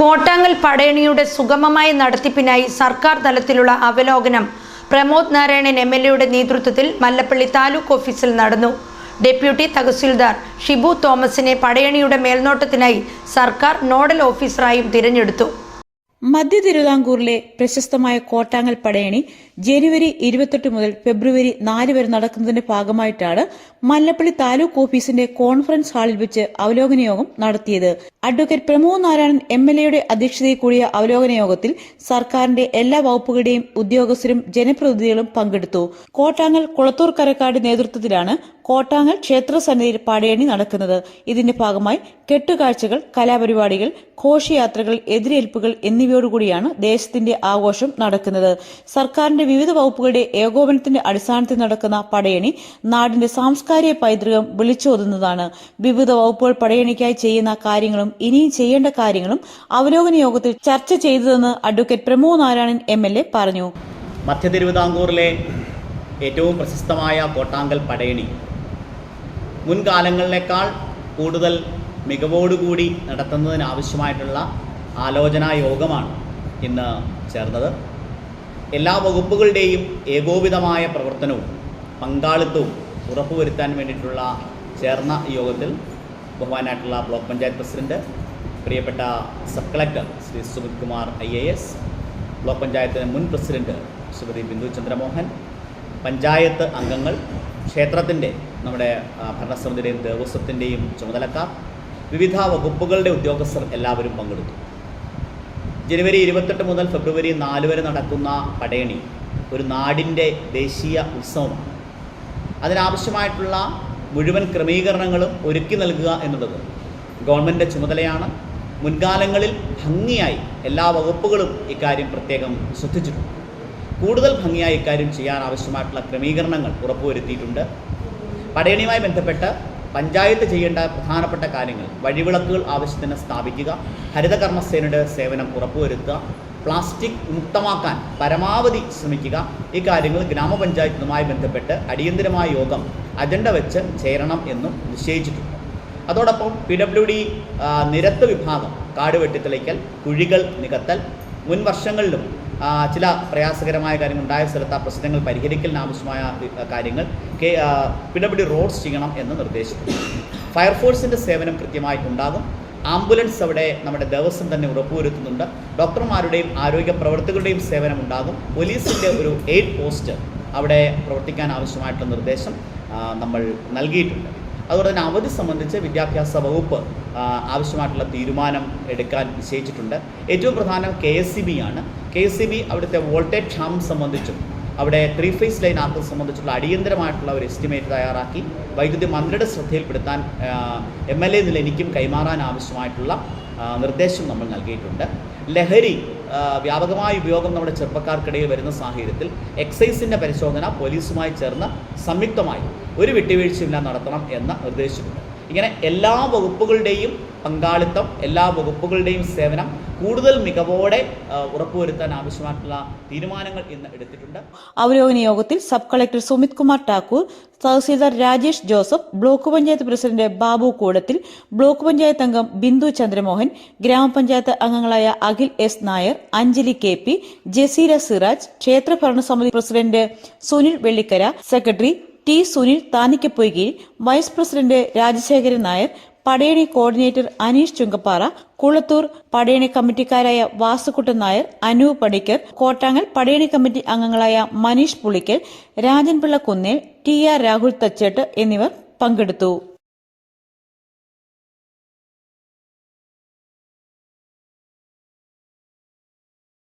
കോട്ടാങ്ങൽ പടയണിയുടെ സുഗമമായ നടത്തിപ്പിനായി സർക്കാർ തലത്തിലുള്ള അവലോകനം. പ്രമോദ് നാരായണൻ എം എൽ എയുടെ നേതൃത്വത്തിൽ മല്ലപ്പള്ളി താലൂക്ക് ഓഫീസിൽ നടന്നു. ഡെപ്യൂട്ടി തഹസിൽദാർ ഷിബു തോമസിനെ പടയണിയുടെ മേൽനോട്ടത്തിനായി സർക്കാർ നോഡൽ ഓഫീസറായും തിരഞ്ഞെടുത്തു. മധ്യ തിരുവിതാംകൂറിലെ പ്രശസ്തമായ കോട്ടാങ്ങൽ പടയണി ജനുവരി ഇരുപത്തെട്ട് മുതൽ ഫെബ്രുവരി നാല് വരെ നടക്കുന്നതിന്റെ ഭാഗമായിട്ടാണ് മല്ലപ്പള്ളി താലൂക്ക് ഓഫീസിന്റെ കോൺഫറൻസ് ഹാളിൽ വെച്ച് അവലോകന യോഗം നടത്തിയത്. Advocate Pramod Narayanan M L എയുടെ അധ്യക്ഷതയിൽ കൂടിയ അവലോകന യോഗത്തിൽ സർക്കാരിന്റെ എല്ലാ വകുപ്പുകളുടെയും ഉദ്യോഗസ്ഥരും ജനപ്രതിനിധികളും പങ്കെടുത്തു. കോട്ടാങ്ങൽ കുളത്തൂർ കരക്കാട് നേതൃത്വത്തിലാണ് കോട്ടാങ്ങൽ ക്ഷേത്ര സന്നിധിയിൽ പടയണി നടക്കുന്നത്. ഇതിന്റെ ഭാഗമായി കെട്ടുകാഴ്ചകൾ കലാപരിപാടികൾ ഘോഷയാത്രകൾ എതിരേൽപ്പുകൾ എന്നിവയോടുകൂടിയാണ് ദേശത്തിന്റെ ആഘോഷം നടക്കുന്നത്. സർക്കാരിന്റെ വിവിധ വകുപ്പുകളുടെ ഏകോപനത്തിന്റെ അടിസ്ഥാനത്തിൽ നടക്കുന്ന പടയണി നാടിന്റെ സാംസ്കാരിക പൈതൃകം വിളിച്ചോതുന്നതാണ്. വിവിധ വകുപ്പുകൾ പടയണിക്കായി ചെയ്യുന്ന കാര്യങ്ങളും ഇനിയും ചെയ്യേണ്ട കാര്യങ്ങളും അവലോകന യോഗത്തിൽ ചർച്ച ചെയ്തതെന്ന് advocate Pramod Narayanan M L A പറഞ്ഞു. മധ്യ തിരുവിതാംകൂറിലെ ഏറ്റവും പ്രശസ്തമായ കോട്ടാങ്കൽ പടയണി. മുൻകാലങ്ങളിലേക്കാൾ കൂടുതൽ മികവോടുകൂടി നടത്തുന്നതിനാവശ്യമായിട്ടുള്ള ആലോചനാ യോഗമാണ് ഇന്ന് ചേർന്നത്. എല്ലാ വകുപ്പുകളുടെയും ഏകോപിതമായ പ്രവർത്തനവും പങ്കാളിത്തവും ഉറപ്പുവരുത്താൻ വേണ്ടിയിട്ടുള്ള ചേർന്ന യോഗത്തിൽ ബഹുമാനായിട്ടുള്ള ബ്ലോക്ക് പഞ്ചായത്ത് പ്രസിഡന്റ് പ്രിയപ്പെട്ട sub collector Shri Sumit Kumar I A S block panchayat മുൻ പ്രസിഡന്റ് ശ്രീമതി ബിന്ദു ചന്ദ്രമോഹൻ പഞ്ചായത്ത് അംഗങ്ങൾ ക്ഷേത്രത്തിന്റെ നമ്മുടെ ഭരണസമിതിയുടെയും ദേവസ്വത്തിന്റെയും ചുമതലക്കാർ വിവിധ വകുപ്പുകളുടെ ഉദ്യോഗസ്ഥർ എല്ലാവരും പങ്കെടുത്തു. ജനുവരി ഇരുപത്തെട്ട് മുതൽ ഫെബ്രുവരി നാല് വരെ നടക്കുന്ന പടയണി ഒരു നാടിന്റെ ദേശീയ ഉത്സവമാണ് അതിനാവശ്യമായിട്ടുള്ള മുഴുവൻ ക്രമീകരണങ്ങളും ഒരുക്കി നൽകുക എന്നുള്ളത് ഗവൺമെന്റ് ചുമതലയാണ്. മുൻകാലങ്ങളിൽ ഭംഗിയായി എല്ലാ വകുപ്പുകളും ഇക്കാര്യം പ്രത്യേകം ശ്രദ്ധിച്ചിട്ടുണ്ട്. കൂടുതൽ ഭംഗിയായി ഇക്കാര്യം ചെയ്യാൻ ആവശ്യമായിട്ടുള്ള ക്രമീകരണങ്ങൾ ഉറപ്പുവരുത്തിയിട്ടുണ്ട്. പടയണിയുമായി ബന്ധപ്പെട്ട് പഞ്ചായത്ത് ചെയ്യേണ്ട പ്രധാനപ്പെട്ട കാര്യങ്ങൾ. വഴിവിളക്കുകൾ ആവശ്യത്തിന് സ്ഥാപിക്കുക. ഹരിതകർമ്മസേനയുടെ സേവനം ഉറപ്പുവരുത്തുക. പ്ലാസ്റ്റിക് മുക്തമാക്കാൻ പരമാവധി ശ്രമിക്കുക. ഈ കാര്യങ്ങൾ ഗ്രാമപഞ്ചായത്തുമായി ബന്ധപ്പെട്ട് അടിയന്തരമായ യോഗം അജണ്ട വെച്ച് ചേരണം എന്നും നിശ്ചയിച്ചിട്ടുണ്ട്. അതോടൊപ്പം പി ഡബ്ല്യു ഡി നിരത്ത് വിഭാഗം കാട് വെട്ടിത്തെളിക്കൽ കുഴികൾ നികത്തൽ മുൻ വർഷങ്ങളിലും ചില പ്രയാസകരമായ കാര്യങ്ങൾ ഉണ്ടായ സ്ഥലത്ത് ആ പ്രശ്നങ്ങൾ പരിഹരിക്കലിന് ആവശ്യമായ കാര്യങ്ങൾ കെ പിടപിടി റോഡ്സ് ചെയ്യണം എന്ന് നിർദ്ദേശിക്കുന്നു. ഫയർഫോഴ്സിന്റെ സേവനം കൃത്യമായി ഉണ്ടാകും ആംബുലൻസ് അവിടെ നമ്മുടെ ദേവസ്വം തന്നെ ഉറപ്പുവരുത്തുന്നുണ്ട്. ഡോക്ടർമാരുടെയും ആരോഗ്യ പ്രവർത്തകരുടെയും സേവനം ഉണ്ടാകും പോലീസിന്റെ ഒരു എയ്ഡ് പോസ്റ്റ് അവിടെ പ്രവർത്തിക്കാൻ ആവശ്യമായിട്ടുള്ള നിർദ്ദേശം നമ്മൾ നൽകിയിട്ടുണ്ട്. അതുപോലെ തന്നെ അവധി സംബന്ധിച്ച് വിദ്യാഭ്യാസ വകുപ്പ് ആവശ്യമായിട്ടുള്ള തീരുമാനം എടുക്കാൻ നിശ്ചയിച്ചിട്ടുണ്ട്. ഏറ്റവും പ്രധാനം കെ എസ് സി ബി ആണ്. കെ എസ് സി ബി അവിടുത്തെ വോൾട്ടേജ് ക്ഷാമം സംബന്ധിച്ചും അവിടെ ത്രീ ഫേസ് ലൈൻ ആർക്ക് സംബന്ധിച്ചുള്ള അടിയന്തരമായിട്ടുള്ള ഒരു എസ്റ്റിമേറ്റ് തയ്യാറാക്കി. വൈദ്യുതി മന്ത്രിയുടെ ശ്രദ്ധയിൽപ്പെടുത്താൻ എം എൽ എ നില എനിക്കും കൈമാറാൻ ആവശ്യമായിട്ടുള്ള നിർദ്ദേശം നമ്മൾ നൽകിയിട്ടുണ്ട്. ലഹരി വ്യാപകമായ ഉപയോഗം നമ്മുടെ ചെറുപ്പക്കാർക്കിടയിൽ വരുന്ന സാഹചര്യത്തിൽ എക്സൈസിന്റെ പരിശോധന പോലീസുമായി ചേർന്ന് സംയുക്തമായി ഒരു വിട്ടുവീഴ്ചയില്ല നടത്തണം എന്ന് നിർദ്ദേശിച്ചിട്ടുണ്ട് ഇങ്ങനെ എല്ലാ വകുപ്പുകളുടെയും പങ്കാളിത്തം എല്ലാ വകുപ്പുകളുടെയും സേവനം കൂടുതൽ മികവോടെ ഉറപ്പുവരുത്താൻ ആവശ്യമായിട്ടുള്ള തീരുമാനങ്ങൾ ഇന്ന് എടുത്തിട്ടുണ്ട്. അവലോകന യോഗത്തിൽ sub collector Sumit Kumar Thakur tahsildar Rajesh Joseph block panchayat president Babu Koodathil block panchayat അംഗം ബിന്ദു ചന്ദ്രമോഹൻ ഗ്രാമപഞ്ചായത്ത് അംഗങ്ങളായ Akhil S Nair Anjali K P Jaseera Siraj ക്ഷേത്ര ഭരണസമിതി president Sunil Vellikkara secretary T Sunil Thanikkappoykeezh vice president Rajasekharan Nair Padayani coordinator Aneesh Chungappara Kulathoor Padayani കമ്മിറ്റിക്കാരായ Vasukuttan Nair Anu Panicker Kottangal Padayani committee അംഗങ്ങളായ Maneesh Pulickal Rajan Pillai Kunnel T R Rahul Thachettu എന്നിവർ പങ്കെടുത്തു.